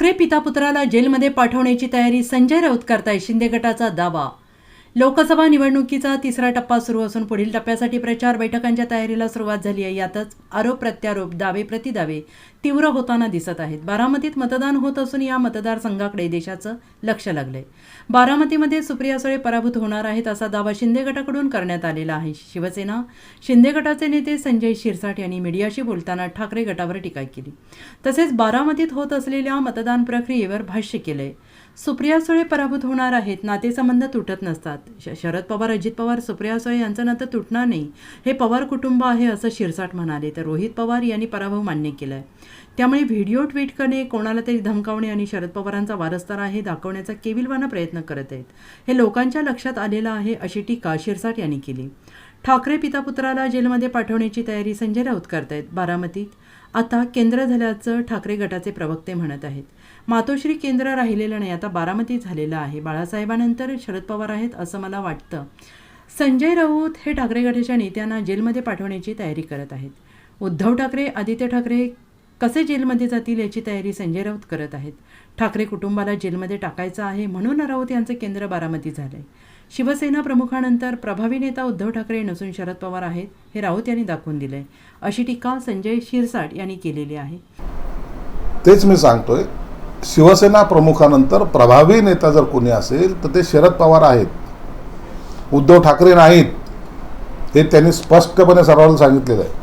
ठाकरे पिता पुत्राला जेलमध्ये पाठवण्याची तयारी संजय राऊत करताय शिंदे गटाचा दावा लोकसभा निवडणुकीचा तिसरा टप्पा सुरू असून पुढील टप्प्यासाठी प्रचार बैठकांच्या तयारीला सुरुवात झाली आहे. यातच आरोप प्रत्यारोप दावे प्रतिदावे तीव्र होताना दिसत आहेत. बारामतीत मतदान होत असून या मतदारसंघाकडे देशाचं लक्ष लागलंय. बारामतीमध्ये सुप्रिया सुळे पराभूत होणार आहेत असा दावा शिंदे गटाकडून करण्यात आलेला आहे. शिवसेना शिंदे गटाचे नेते संजय शिरसाट यांनी मीडियाशी बोलताना ठाकरे गटावर टीका केली. तसेच बारामतीत होत असलेल्या मतदान प्रक्रियेवर भाष्य केलंय. सुप्रिया सुळे पराभूत होणार आहेत. नातेसंबंध तुटत नसतात. श- शरद पवार अजित पवार सुप्रिया सुळे यांचं नातं तुटणार नाही. हे पवार कुटुंब आहे असं शिरसाट म्हणाले तर रोहित पवार यांनी पराभव मान्य केलाय. त्यामुळे व्हिडिओ ट्विट करणे कोणाला तरी धमकावणे आणि शरद पवारांचा वारसदार आहे दाखवण्याचा केविलवाना प्रयत्न करत आहेत. हे लोकांच्या लक्षात आलेलं आहे अशी टीका शिरसाट यांनी केली. ठाकरे पितापुत्राला जेलमध्ये पाठवण्याची तयारी संजय राऊत करतायत. बारामतीत आता केंद्र झाल्याचं ठाकरे गटाचे प्रवक्ते म्हणत आहेत. मातोश्री केंद्र राहिलेलं नाही आता बारामती झालेलं आहे. बाळासाहेबानंतर शरद पवार आहेत असं मला वाटतं. संजय राऊत हे ठाकरे गटाच्या नेत्यांना जेलमध्ये पाठवण्याची तयारी करत आहेत. उद्धव ठाकरे आदित्य ठाकरे कसे जेलमध्ये जातील याची तयारी संजय राऊत करत आहेत. ठाकरे कुटुंबाला जेलमध्ये टाकायचं आहे म्हणून राऊत यांचं केंद्र बारामती झालंय. शिवसेना प्रमुखानंतर प्रभावी नेता उद्धव ठाकरे नसून शरद पवार आहेत हे राऊत यांनी दाखवून दिलंय. अशी टीका संजय शिरसाट यांनी केलेली आहे. तेच मी सांगतोय. शिवसेना प्रमुखानंतर प्रभावी नेता जर कोणी असेल तर ते शरद पवार आहेत. उद्धव ठाकरे नाहीत. हे त्यांनी स्पष्टपणे सर्वांना सांगितलेलं आहे.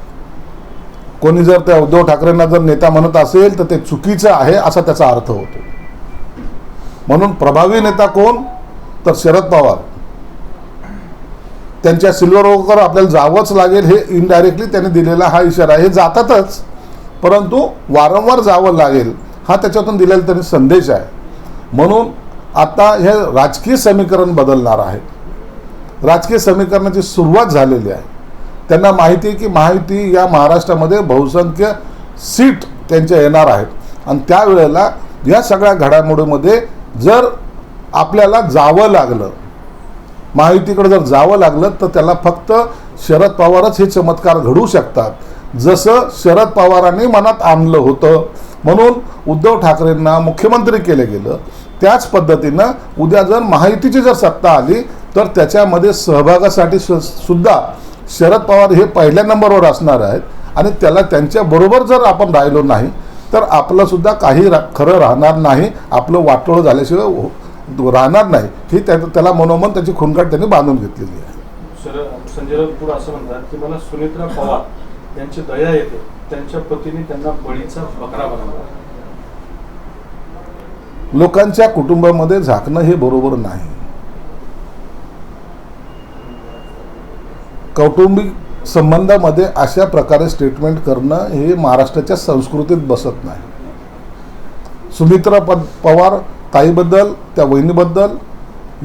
कोणी जर त्या उद्धव ठाकरेंना जर नेता म्हणत असेल तर ते चुकीचं आहे असा त्याचा अर्थ होतो. म्हणून प्रभावी नेता कोण? तर शरद पवार. त्यांच्या सिल्वर ओकर आपल्याला जावंच लागेल हे इनडायरेक्टली त्यांनी दिलेला हा इशारा हे जातातच परंतु वारंवार जावं लागेल हा त्याच्यातून दिलेला त्यांनी संदेश आहे. म्हणून आता हे राजकीय समीकरण बदलणार आहे. राजकीय समीकरणाची सुरुवात झालेली आहे. त्यांना माहिती आहे की माहिती या महाराष्ट्रामध्ये बहुसंख्य सीट त्यांच्या येणार आहेत. आणि त्यावेळेला या सगळ्या घडामोडीमध्ये जर आपल्याला जावं लागलं माहितीकडे जर जावं लागलं तर त्याला फक्त शरद पवारच हे चमत्कार घडू शकतात. जसं शरद पवारांनी मनात आणलं होतं म्हणून उद्धव ठाकरेंना मुख्यमंत्री केलं गेलं त्याच पद्धतीनं उद्या जर माहितीची जर सत्ता आली तर त्याच्यामध्ये सहभागासाठी सु- सुद्धा शरद पवार हे पहिल्या नंबरवर असणार आहेत आणि त्याला त्यांच्याबरोबर जर आपण राहिलो नाही तर आपलं सुद्धा काही रा खरं राहणार नाही आपलं वाटोळं झाल्याशिवाय हो- राहणार नाही. ही त्या त्याला मनोमन त्याची खुणकाट त्यांनी बांधून घेतलेली आहे. शरद संजय राऊत असं म्हणतात की मला सुनेत्रा पवार यांची दया येते. त्यांच्या पतीने त्यांना बळीचा बकरा बनवला. लोकांच्या कुटुंबामध्ये झाकणं हे बरोबर नाही. कौटुंबिक संबंधामध्ये अशा प्रकारे स्टेटमेंट करणं हे महाराष्ट्राच्या संस्कृतीत बसत नाही. सुमित्रा पद पवार ताईबद्दल त्या वहिनीबद्दल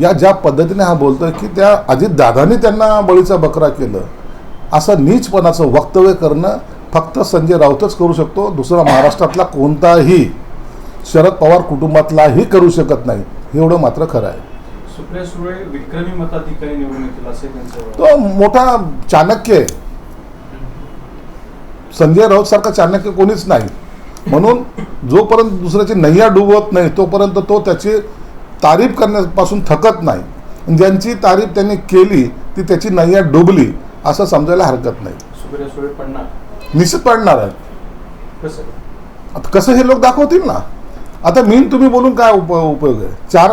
या ज्या पद्धतीने हा बोलतो की त्या अजितदादांनी त्यांना बळीचा बकरा केलं असं नीचपणाचं वक्तव्य करणं फक्त संजय राऊतच करू शकतो दुसरा महाराष्ट्रातला कोणताही शरद पवार कुटुंबातलाही करू शकत नाही एवढं मात्र खरं आहे. विक्रमी मताधिकारी निवडून तो मोठा चाणक्य आहे. संजय राऊत सारखा चाणक्य कोणीच नाही. म्हणून जोपर्यंत दुसऱ्याची नैया डुबवत नाही तोपर्यंत तो त्याची तारीफ करण्यापासून थकत नाही. ज्यांची तारीफ त्यांनी केली ती त्याची नैया डुबली असं समजायला हरकत नाही. सुप्रिया सुळे पडणार. निश्चित पडणार आहे. कसं हे लोक दाखवतील ना? आता मीन तुम्ही बोलून काय उप उपयोग आहे? चार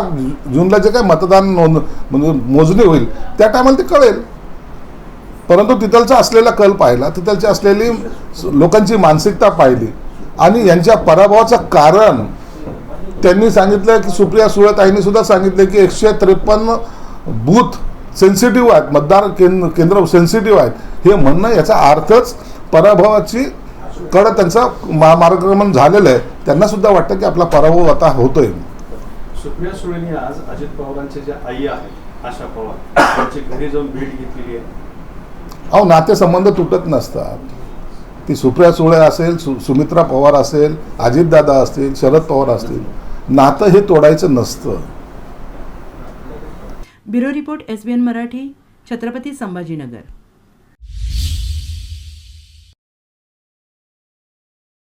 जूनला जे काय मतदान नोंद म्हणजे मोजणी होईल त्या टायमाला ते कळेल. परंतु तिथलचा असलेला कल पाहिला तिथलची असलेली लोकांची मानसिकता पाहिली आणि यांच्या पराभवाचं कारण त्यांनी सांगितलं की सुप्रिया सुळेताईंनी सुद्धा सांगितलं की एकशे त्रेपन्न बूथ सेन्सिटिव्ह आहेत मतदार केंद्र केंद्र सेन्सिटिव्ह आहेत. हे म्हणणं याचा अर्थच पराभवाची कडं त्यांचं मा मार्गक्रमण झालेलं आहे. त्यांना सुद्धा वाटतं की आपला पराभव आता होतोय. सुप्रिया सुळेंनी आज अजित पवारांचे जे आई आहेत आशा पवार त्यांची घरी जाऊन भेट घेतलेली आहे. अहो नातेसंबंध तुटत नसतात. ती सुप्रिया सुळे असेल सु सुमित्रा पवार असेल अजितदादा असतील शरद पवार असतील नातं हे तोडायचं नसतं. Bureau report S B N Marathi Chhatrapati Sambhajinagar.